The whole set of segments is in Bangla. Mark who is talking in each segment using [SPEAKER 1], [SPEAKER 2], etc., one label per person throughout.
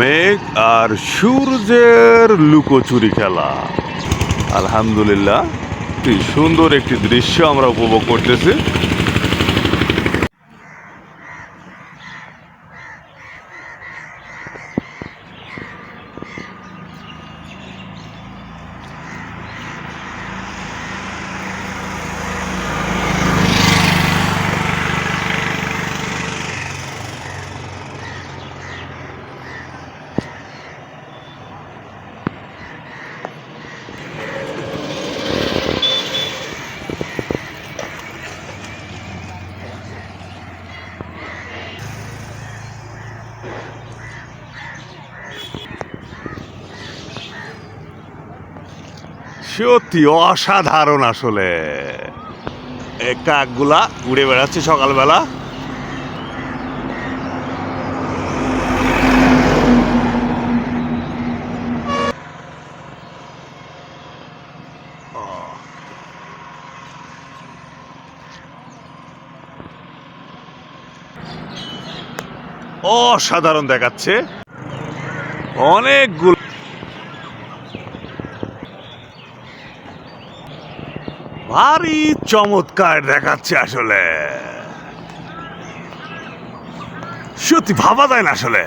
[SPEAKER 1] মেঘ আর সূর্যের লুকোচুরি খেলা। আলহামদুলিল্লাহ কি সুন্দর একটি দৃশ্য আমরা উপভোগ করতেছি। সত্যি অসাধারণ আসলে। কাকগুলা উড়ে বেড়াচ্ছে সকালবেলা। অসাধারণ দেখাচ্ছে। অনেকগুলো ভারী চমৎকার দেখাচ্ছে আসলে। সত্যি ভাবা যায় না আসলে।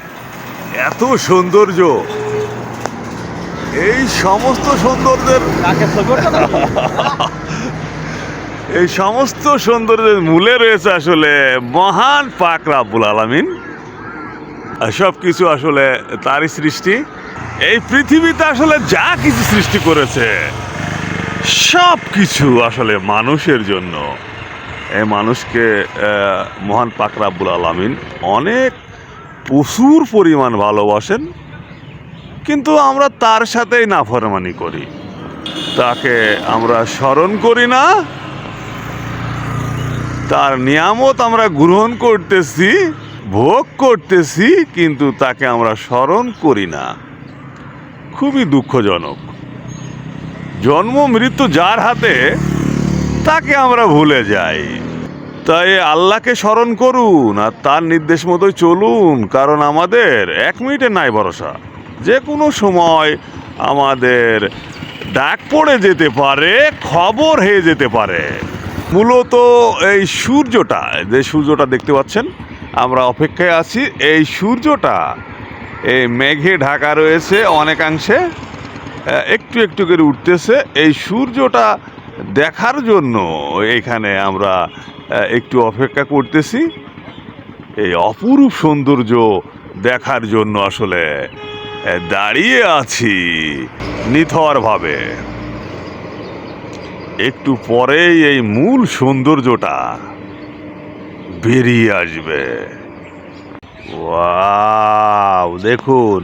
[SPEAKER 1] এত সৌন্দর্য। এই সমস্ত সৌন্দর্যের এই সমস্ত সৌন্দর্যের মূলে রয়েছে আসলে মহান পাক রাব্বুল আলামিন। সব কিছু আসলে তারই সৃষ্টি। এই পৃথিবীতে আসলে যা কিছু সৃষ্টি করেছে। সব কিছু আসলে মানুষের জন্য। এই মানুষকে মহান পাকরাবুল আলমিন অনেক প্রচুর পরিমাণ ভালোবাসেন, কিন্তু আমরা তার সাথেই নাফরমানি করি। তাকে আমরা স্মরণ করি না। তার নিয়ামত আমরা গ্রহণ করতেছি, ভোগ করতেছি, কিন্তু তাকে আমরা স্মরণ করি না। খুবই দুঃখজনক। জন্ম, মৃত্যু যার হাতে, তাকে আমরা ভুলে যাই। তাই আল্লাহকে স্মরণ করুন আর তার নির্দেশ মতোই চলুন, কারণ আমাদের এক মিনিটে নাই ভরসা। যে কোনো সময় আমাদের ডাক পড়ে যেতে পারে, খবর হয়ে যেতে পারে। মূলত এই সূর্যটা, যে সূর্যটা দেখতে পাচ্ছেন, আমরা অপেক্ষায় আছি, এই সূর্যটা, এই মেঘে ঢাকা রয়েছে অনেকাংশে। একটু একটু করে উঠতেছে। এই সূর্যটা দেখার জন্য এখানে আমরা একটু অপেক্ষা করতেছি। এই অপরূপ সৌন্দর্য দেখার জন্য আসলে দাঁড়িয়ে আছি নিথরভাবে। একটু পরেই এই মূল সৌন্দর্যটা বেরিয়ে আসবে। ওয়াও, দেখুন।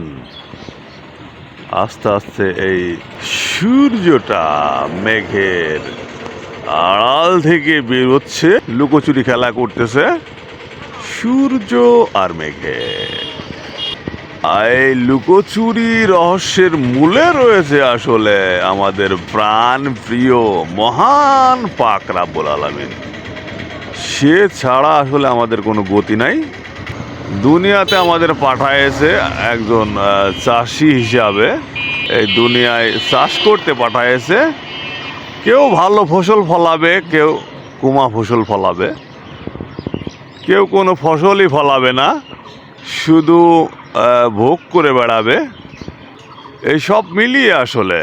[SPEAKER 1] আস্তে আস্তে এই সূর্যটা মেঘের আড়াল থেকে বেরোচ্ছে লুকোচুরি খেলা করতেছে সূর্য আর মেঘে। এই লুকোচুরি রহস্যের মূলে রয়েছে আসলে আমাদের প্রাণ প্রিয় মহান পাক রাব্বুল সে ছাড়া আসলে আমাদের কোনো গতি নাই। দুনিয়াতে আমাদের পাঠায়েছে একজন চাষি হিসাবে। এই দুনিয়ায় চাষ করতে পাঠায়েছে। কেউ ভালো ফসল ফলাবে, কেউ কুমা ফসল ফলাবে। কেউ কোনো ফসলই ফলাবে না, শুধু ভোগ করে বেড়াবে। এই সব মিলিয়ে আসলে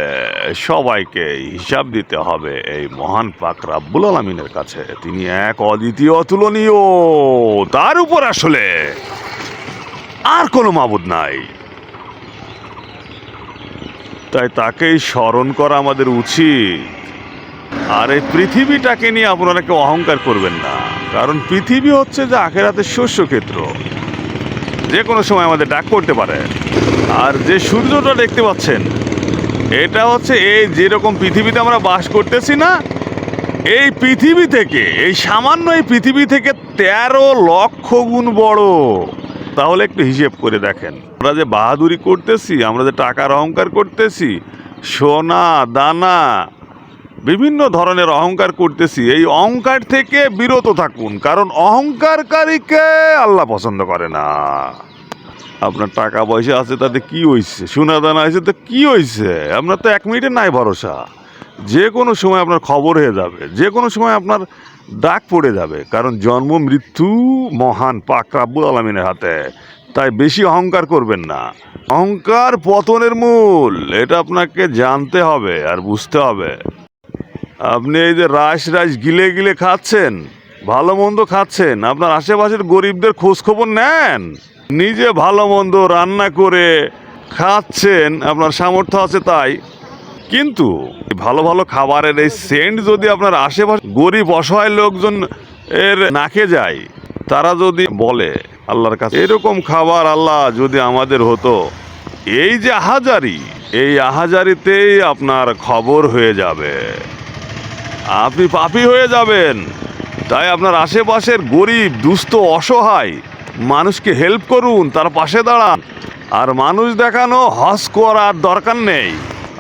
[SPEAKER 1] সবাইকে হিসাব দিতে হবে এই মহান পাক রাব্বুল আলমিনের কাছে। তিনি এক অদ্বিতীয় অতুলনীয়। তার উপর আসলে আর কোনো মাবুদ নাই। তাই তাকেই স্মরণ করা আমাদের উচিত। আর এই পৃথিবীটাকে নিয়ে আপনারা কেউ অহংকার করবেন না। কারণ পৃথিবী হচ্ছে যে আখেরাতের শস্যক্ষেত্র। যে কোনো সময় আমাদের ডাক করতে পারে। আর যে সূর্যটা দেখতে পাচ্ছেন, এটা হচ্ছে এই যেরকম পৃথিবীতে আমরা বাস করতেছি না, এই পৃথিবী থেকে, এই সামান্য এই পৃথিবী থেকে তেরো লক্ষ গুণ বড়। তাহলে একটু হিসেব করে দেখেন। আমরা যে বাহাদুরি করতেছি, আমরা যে টাকার অহংকার করতেছি, সোনা, দানা, বিভিন্ন ধরনের অহংকার করতেছি, এই অহংকার থেকে বিরত থাকুন, কারণ অহংকারকারীকে আল্লাহ পছন্দ করে না। আপনার টাকা পয়সা আছে, তাতে কি হয়েছে সোনা, দানা আছে, তো কি হয়েছে আপনার তো এক মিনিটে নাই ভরসা। যে কোনো সময় আপনার খবর হয়ে যাবে, যে কোনো সময় আপনার ডাক পড়ে যাবে, কারণ জন্ম, মৃত্যু মহান, পাক রাব্বুল আলমিনের হাতে। তাই বেশি অহংকার করবেন না। অহংকার পতনের মূল, এটা আপনাকে জানতে হবে আর বুঝতে হবে। আপনি এই যে রাস রাস গিলে গিলে খাচ্ছেন, ভালো মন্দ খাচ্ছেন, আপনার আশেপাশের গরিবদের খোঁজখবর নেন, নিজে ভালো মন্দ রান্না করে খাচ্ছেন, আপনার সামর্থ্য আছে তাই। কিন্তু ভালো ভালো খাবারের এই সেন্ট যদি আপনার আশেপাশে গরিব অসহায় লোকজন এর নাকে যায়, তারা যদি বলে আল্লাহর কাছে, এরকম খাবার আল্লাহ যদি আমাদের হতো, এই যে আহাজারি, এই আহাজারিতেই আপনার খবর হয়ে যাবে। আপনি পাপি হয়ে যাবেন। তাই আপনার আশেপাশের গরিব, দুস্থ, অসহায় মানুষকে হেল্প করুন, তার পাশে দাঁড়ান। আর মানুষ দেখানো হস করার দরকার নেই।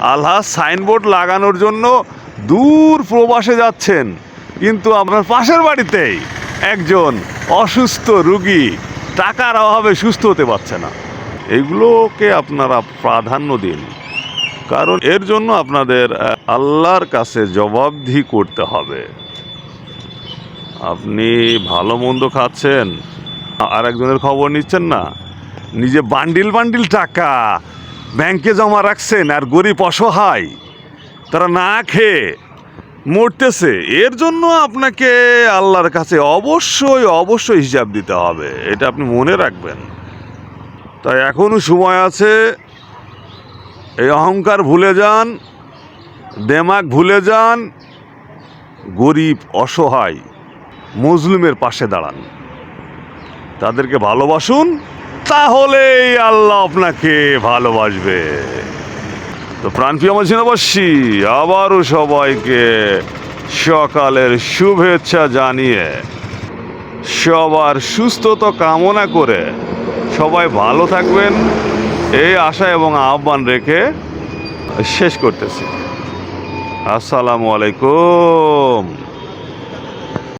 [SPEAKER 1] আল্লাহ সাইনবোর্ড লাগানোর জন্য দূর প্রবাসে যাচ্ছেন। কিন্তু আপনার পাশের বাড়িতেই একজন অসুস্থ রুগী, টাকার অভাবে সুস্থ হতে পারছে না। এগুলোকে আপনারা প্রাধান্য দিন। কারণ এর জন্য আপনাদের আল্লাহর কাছে জবাবদিহি করতে হবে। আপনি ভালো মন্দ খাচ্ছেন আর একজনের খবর নিচ্ছেন না। নিজে বান্ডিল বান্ডিল টাকা ব্যাংকে জমা রাখছেন আর গরিব অসহায়, তারা না খেয়ে মরতেছে। এর জন্য আপনাকে আল্লাহর কাছে অবশ্যই অবশ্যই হিসাব দিতে হবে। এটা আপনি মনে রাখবেন। তাই এখনও সময় আছে, এই অহংকার ভুলে যান দেমাগ ভুলে যান, গরিব, অসহায় মজলুমের পাশে দাঁড়ান। তাদেরকে ভালোবাসুন। তাহলেই আল্লাহ আপনাকে ভালোবাসবে। তো প্রাণপ্রিয় আমার জনবাসী আবারও সবাইকে সকালের শুভেচ্ছা জানিয়ে সবার সুস্থতা কামনা করে সবাই ভালো থাকবেন। এই আশা এবং আহ্বান রেখে শেষ করতেছি। আসসালামু আলাইকুম।